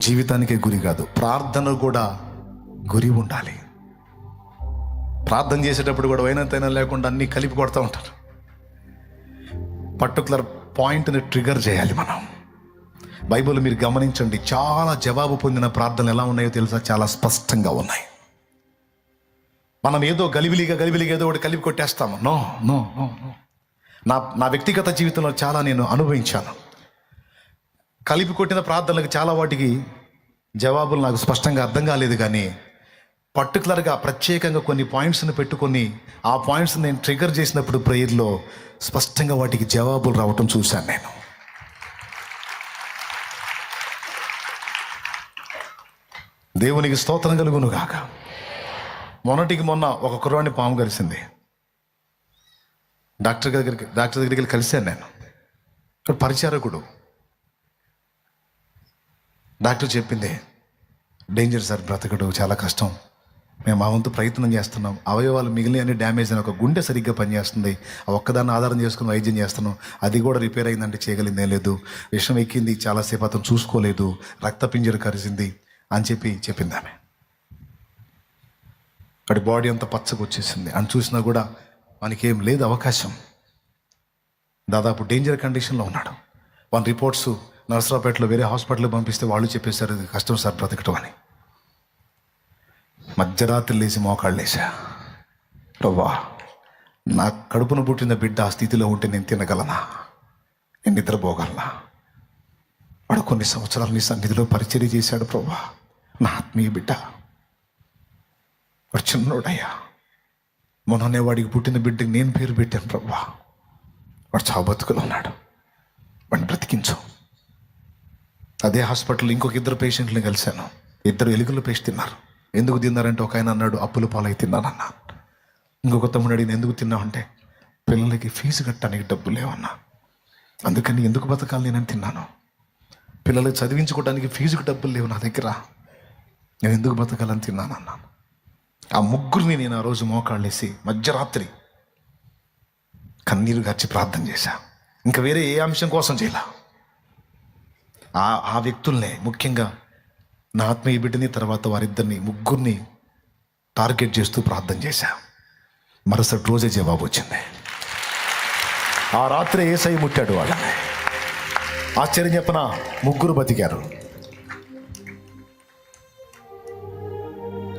జీవితానికే గురి కాదు ప్రార్థన కూడా గురి ఉండాలి. ప్రార్థన చేసేటప్పుడు కూడా అయినంతైనా లేకుండా అన్నీ కలిపి కొడతా ఉంటారు. పర్టికులర్ పాయింట్ని ట్రిగర్ చేయాలి మనం. బైబిల్ మీరు గమనించండి చాలా జవాబు పొందిన ప్రార్థనలు ఎలా ఉన్నాయో తెలుసా? చాలా స్పష్టంగా ఉన్నాయి. మనం ఏదో గలిబిలిగా గలిబిలిగా ఏదో ఒకటి కలిపి కొట్టేస్తాము. నో నో నో నా నా వ్యక్తిగత జీవితంలో చాలా నేను అనుభవించాను. కలిపి కొట్టిన ప్రార్థనలకు చాలా వాటికి జవాబులు నాకు స్పష్టంగా అర్థం కాలేదు కానీ పర్టికులర్గా ప్రత్యేకంగా కొన్ని పాయింట్స్ని పెట్టుకొని ఆ పాయింట్స్ నేను ట్రిగర్ చేసినప్పుడు ప్రేయర్లో స్పష్టంగా వాటికి జవాబులు రావటం చూశాను నేను. దేవునికి స్తోత్రం కలుగును గాక. మొన్నటికి మొన్న ఒక కుర్రాన్ని పాము కలిసింది. డాక్టర్ దగ్గరికి డాక్టర్ దగ్గరికి వెళ్ళి కలిశాను నేను. ఇక్కడ పరిచారకుడు. డాక్టర్ చెప్పింది డేంజర్ సార్ బ్రతకడు చాలా కష్టం. మేము మా వంతు ప్రయత్నం చేస్తున్నాం. అవయవాలు మిగిలిన అన్ని డ్యామేజ్ అని ఒక గుండె సరిగ్గా పనిచేస్తుంది. ఆ ఒక్కదాన్ని ఆధారం చేసుకుని వైద్యం చేస్తున్నాం. అది కూడా రిపేర్ అయిందంటే చేయగలిందే లేదు. విషం ఎక్కింది చాలాసేపు అతను చూసుకోలేదు. రక్తపింజరు కరిసింది అని చెప్పి చెప్పింది ఆమె. అక్కడ బాడీ అంతా పచ్చగా వచ్చేసింది. అని చూసినా కూడా మనకేం లేదు అవకాశం. దాదాపు డేంజర్ కండిషన్లో ఉన్నాడు. వన్ రిపోర్ట్స్ నర్సరావుపేటలో వేరే హాస్పిటల్కి పంపిస్తే వాళ్ళు చెప్పేశారు కష్టం సార్ బ్రతకటం అని. మధ్యరాత్రి లేచి మోకాళ్ళు లేచా రవ్వా నా కడుపున పుట్టిన బిడ్డ ఆ స్థితిలో ఉంటే నేను తినగలనా? నేను నిద్రపోగలనా? వాడు కొన్ని సంవత్సరాలు నీ సన్నిధిలో పరిచయం చేశాడు ప్రభా నా ఆత్మీయ బిడ్డ. వాడు చిన్నోడయ్యా. మొన్ననే వాడికి పుట్టిన బిడ్డకి నేను పేరు పెట్టాను ప్రభా వాడు చావు బతుకులు ఉన్నాడు. వాడిని బ్రతికించు. అదే హాస్పిటల్ ఇంకొక ఇద్దరు పేషెంట్ని కలిశాను. ఇద్దరు ఎలుగులు పేస్ట్ తిన్నారు. ఎందుకు తిన్నారంటే ఒక ఆయన అన్నాడు అప్పుల పాలై తిన్నానన్నా. ఇంకొక తమ్ముడు అడిగిన ఎందుకు తిన్నావంటే? పిల్లలకి ఫీజు కట్టడానికి డబ్బు లేవన్నా. అందుకని ఎందుకు బతకాలి నేనని తిన్నాను? పిల్లలకి చదివించుకోవడానికి ఫీజుకు డబ్బులు లేవు నా దగ్గర. నేను ఎందుకు బతకాలని తిన్నాను అన్నాను ఆ ముగ్గురిని నేను ఆ రోజు మోకాళ్ళేసి మధ్యరాత్రి కన్నీరు గార్చి ప్రార్థన చేశా. ఇంకా వేరే ఏ అంశం కోసం చేయలే? ఆ ఆ వ్యక్తుల్నే ముఖ్యంగా నా ఆత్మీయ బిడ్డని తర్వాత వారిద్దరిని ముగ్గురిని టార్గెట్ చేస్తూ ప్రార్థన చేశా. మరుసటి రోజే జవాబు వచ్చింది. ఆ రాత్రి ఏసై ముట్టాడు వాళ్ళని. ఆశ్చర్యం చెప్పన? ముగ్గురు బతికారు.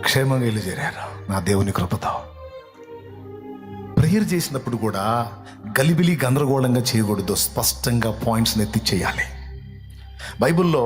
క్షేమంగా వెళ్ళి చేరారు. నా దేవుని కృపతో. ప్రేయర్ చేసినప్పుడు కూడా గలిబిలి గందరగోళంగా చేయకూడదు. స్పష్టంగా పాయింట్స్ని ఎత్తి చేయాలి. బైబిల్లో